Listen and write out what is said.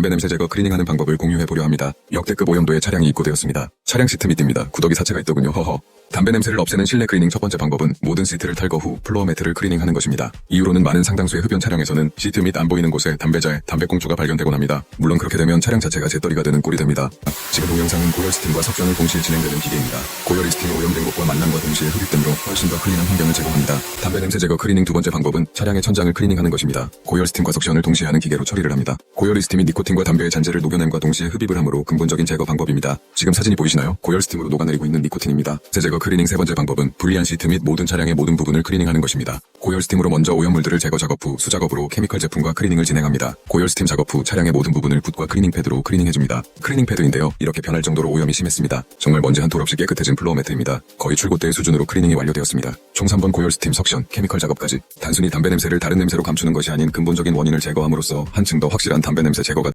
담배 냄새 제거 클리닝하는 방법을 공유해보려 합니다. 역대급 오염도의 차량이 입고되었습니다. 차량 시트 밑입니다. 구더기 사체가 있더군요. 허허. 담배 냄새를 없애는 실내 클리닝 첫 번째 방법은 모든 시트를 탈거 후 플로어 매트를 클리닝하는 것입니다. 이후로는 많은 상당수의 흡연 차량에서는 시트 및 안 보이는 곳에 담배자에 담배꽁초가 발견되곤 합니다. 물론 그렇게 되면 차량 자체가 재떨이가 되는 꼴이 됩니다. 지금 동영상은 고열 스팀과 석션을 동시에 진행되는 기계입니다. 고열이 스팀이 오염된 곳과 만남과 동시에 흡입됨으로 훨씬 더 클린한 환경을 제공합니다. 담배 냄새 제거 클리닝 두 번째 방법은 차량의 천장을 클리닝하는 것입니다. 고열 스팀과 석션을 동시에 하는 기계로 처리를 합니다. 고열 스팀이 니코틴과 담배의 잔재를 녹여냄과 동시에 흡입을 하므로 근본적인 제거 방법입니다. 지금 사진이 보이시나요? 고열 스팀으로 녹아내리고 있는 니코틴입니다. 새 제거 클리닝 세 번째 방법은 불리한 시트 및 모든 차량의 모든 부분을 클리닝하는 것입니다. 고열 스팀으로 먼저 오염물들을 제거 작업 후 수작업으로 케미컬 제품과 클리닝을 진행합니다. 고열 스팀 작업 후 차량의 모든 부분을 붓과 클리닝 패드로 클리닝해줍니다. 클리닝 패드인데요. 이렇게 변할 정도로 오염이 심했습니다. 정말 먼지 한 톨 없이 깨끗해진 플로어 매트입니다. 거의 출고 때의 수준으로 클리닝이 완료되었습니다. 총 3번 고열 스팀 석션, 케미컬 작업까지 단순히 담배 냄새를 다른 냄새로 감추는 것이 아닌 근본적인 원인을 제거함으로써 한층 더 확실한 담배 냄새 제거가